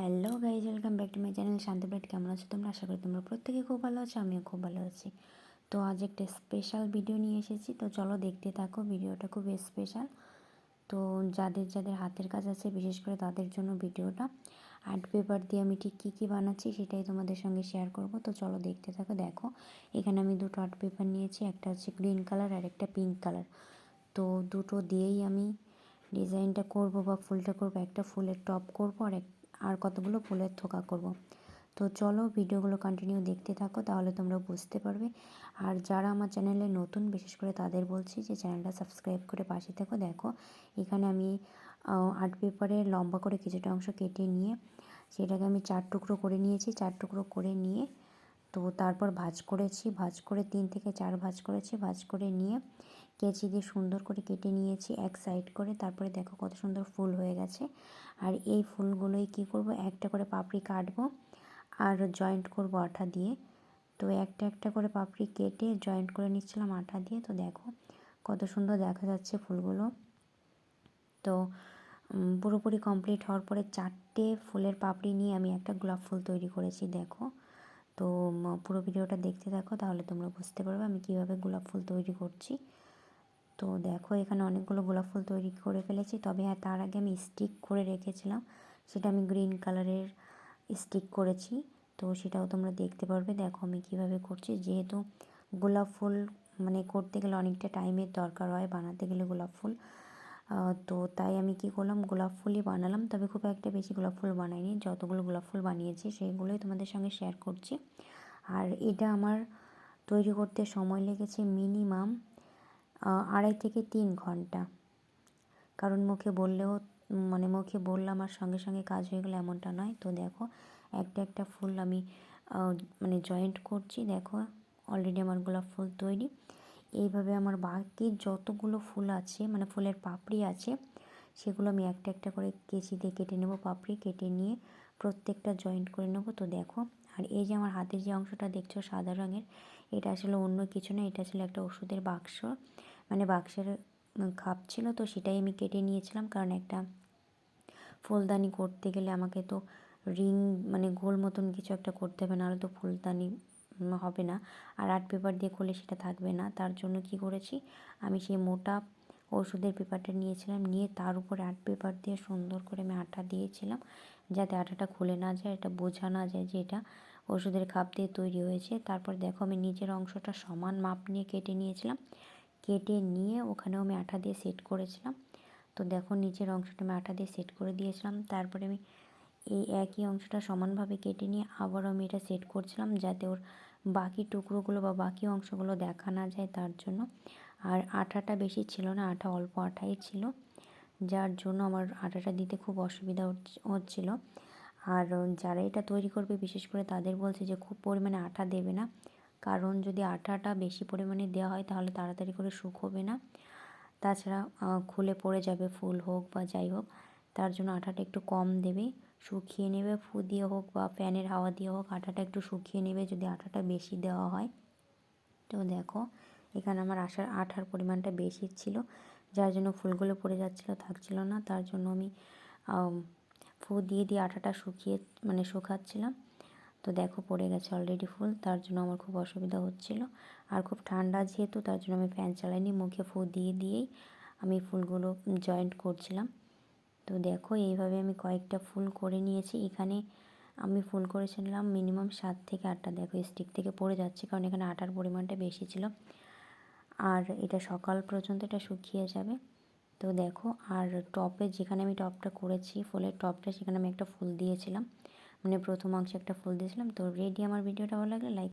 Hello guys welcome back to my channel শান্তিপ্রাট কেমন আছো তোমরা? আশা করি তোমরা প্রত্যেকে খুব ভালো আছো, আমিও খুব ভালো আছি। তো আজ একটা স্পেশাল ভিডিও নিয়ে এসেছি, তো চলো দেখতে থাকো ভিডিওটা খুব স্পেশাল তো যাদের যাদের হাতের কাজ আছে, বিশেষ করে তাদের জন্য ভিডিওটা আর্ট পেপার দিয়ে আমি ঠিক কী কী বানাচ্ছি সেটাই তোমাদের সঙ্গে শেয়ার করব, তো চলো দেখতে থাকো, দেখো। এখানে আমি দুটো আর্ট পেপার নিয়েছি, একটা হচ্ছে গ্রিন কালার আর একটা পিঙ্ক কালার তো দুটো দিয়েই আমি ডিজাইনটা করব বা ফুলটা করব, একটা ফুলের টপ করব আর এক আর কতগুলো ফুলের থোকা করব। তো চলো ভিডিওগুলো কন্টিনিউ দেখতে থাকো, তাহলে তোমরা বুঝতে পারবে। আর যারা আমার চ্যানেলে নতুন, বিশেষ করে তাদের বলছি যে চ্যানেলটা সাবস্ক্রাইব করে পাশে থেকো। দেখো, এখানে আমি আর্ট পেপারে লম্বা করে কিছুটা অংশ কেটে নিয়ে, সেটাকে আমি চার টুকরো করে নিয়েছি। চার টুকরো করে নিয়ে, তো তারপর ভাজ করেছি। ভাজ করে তিন থেকে চার ভাজ করেছি। ভাজ করে নিয়ে কেচি দিয়ে সুন্দর করে কেটে নিয়েছি এক সাইড করে। তারপরে দেখো কত সুন্দর ফুল হয়ে গেছে। আর এই ফুলগুলোই কি করব? একটা করে পাপড়ি কাটবো আর জয়েন্ট করব আঠা দিয়ে। তো একটা একটা করে পাপড়ি কেটে জয়েন্ট করে নিচ্ছিলাম আঠা দিয়ে। তো দেখো কত সুন্দর দেখা যাচ্ছে ফুলগুলো। তো পুরোপুরি কমপ্লিট হওয়ার পরে চারটে ফুলের পাপড়ি নিয়ে আমি একটা গোলাপ ফুল তৈরি করেছি, দেখো। তো পুরো ভিডিওটা দেখতে দেখো তাহলে তোমরা বুঝতে পারবে আমি কীভাবে গোলাপ ফুল তৈরি করছি। তো দেখো এখানে অনেকগুলো গোলাপ ফুল তৈরি করে ফেলেছি। তবে হ্যাঁ তার আগে আমি স্টিক করে রেখেছিলাম। সেটা আমি গ্রিন কালারের স্টিক করেছি। তো সেটাও তোমরা দেখতে পারবে। দেখো আমি কীভাবে করছি। যেহেতু গোলাপ ফুল মানে করতে গেলে অনেকটা টাইমের দরকার হয় বানাতে গেলে গোলাপ ফুল। তো তাই আমি কি করলাম? গোলাপ ফুলই বানালাম। তবে খুব একটা বেশি গোলাপ ফুল বানাইনি। যতগুলো গোলাপ ফুল বানিয়েছি সেইগুলোই তোমাদের সঙ্গে শেয়ার করছি। আর এটা আমার তৈরি করতে সময় লেগেছে মিনিমাম আড়াই থেকে তিন ঘণ্টা। কারণ মুখে বললেও মানে মুখে বললাম আর সঙ্গে সঙ্গে কাজ হয়ে গেলো এমনটা নয়। তো দেখো, একটা একটা ফুল আমি মানে জয়েন্ট করছি, দেখো অলরেডি আমার গোলাপ ফুল তৈরি। এইভাবে আমার বাকি যতগুলো ফুল আছে মানে ফুলের পাপড়ি আছে, সেগুলো আমি একটা একটা করে কেচি দিয়ে কেটে নেব, পাপড়ি কেটে নিয়ে প্রত্যেকটা জয়েন্ট করে নেব। তো দেখো, আর এই যে আমার হাতের যে অংশটা, দেখছ সাদা রঙের, এটা আসলে অন্য কিছু না, এটা ছিল একটা ওষুধের বাক্স। বাক্সের খাপ ছিল তো সেটাই আমি কেটে নিয়েছিলাম। কারণ একটা ফুলদানি করতে গেলে আমাকে তো রিং মানে গোল মতন কিছু একটা করতে হবে, নাহলে তো ফুলদানি হবে না। আর আর্ট পেপার দিয়ে করলে সেটা থাকবে না। তার জন্য কি করেছি, আমি সেই মোটা ওষুধের পেপারটা নিয়েছিলাম। নিয়ে তার উপরে আর্ট পেপার দিয়ে সুন্দর করে আমি আটা দিয়েছিলাম, যাতে আটাটা খুলে না যায়, এটা বোঝা না যায় যে এটা ওষুধের খাপ দিয়ে তৈরি হয়েছে। তারপর দেখো আমি নিজের অংশটা সমান মাপ নিয়ে কেটে নিয়েছিলাম। কেটে নিয়ে ওখানেও আমি আঠা দিয়ে সেট করেছিলাম। তো দেখো নিচের অংশটা আমি আঠা দিয়ে সেট করে দিয়েছিলাম। তারপরে আমি এই একই অংশটা সমানভাবে কেটে নিয়ে আবারও আমি এটা সেট করছিলাম যাতে ওর বাকি টুকরোগুলো বা বাকি অংশগুলো দেখা না যায় তার জন্য। আর আঠাটা বেশি ছিল না, আঠা অল্প আঠাই ছিল, যার জন্য আমার আটাটা দিতে খুব অসুবিধা হচ্ছিল। আর যারা এটা তৈরি করবে, বিশেষ করে তাদের বলছে যে খুব পরিমাণে আটা দেবে না। কারণ যদি আটাটা বেশি পরিমাণে দেওয়া হয় তাহলে তাড়াতাড়ি করে শুকোবে না। তাছাড়া খুলে পড়ে যাবে ফুল হোক বা যাই হোক, তার জন্য আটাটা একটু কম দেবে। শুকিয়ে নেবে ফু দিয়ে হোক বা ফ্যানের হাওয়া দিয়ে হোক আটাটা একটু শুকিয়ে নেবে যদি আটাটা বেশি দেওয়া হয়। তো দেখো, এখানে আমার আসার আঠার পরিমাণটা বেশি ছিল, যার জন্য ফুলগুলো পড়ে যাচ্ছিল, থাকছিল না। তার জন্য আমি ফু দিয়ে দিয়ে আটাটা শুকিয়ে মানে শুকাচ্ছিলাম। তো দেখো পড়ে গেছে অলরেডি ফুল তার জন্য আমার খুব অসুবিধা হচ্ছিল। আর খুব ঠান্ডা যেহেতু, তার জন্য আমি ফ্যান চালাইনি, মুখে ফু দিয়ে দিয়েই আমি ফুলগুলো জয়েন্ট করছিলাম। তো দেখো এইভাবে আমি কয়েকটা ফুল করে নিয়েছি। এখানে আমি ফুল করেছিলাম মিনিমাম সাত থেকে আটটা। দেখো স্টিক থেকে পড়ে যাচ্ছে, কারণ এখানে আটার পরিমাণটা বেশি ছিল। আর এটা সকাল পর্যন্ত এটা শুকিয়ে যাবে। তো দেখো, আর টপে যেখানে আমি টপটা করেছি, ফুলের টপটা সেখানে আমি একটা ফুল দিয়েছিলাম। মানে প্রথম অংশে একটা ফুল দিয়েছিলাম। তো রেডি আমার ভিডিওটা ভালো লাগলে লাইক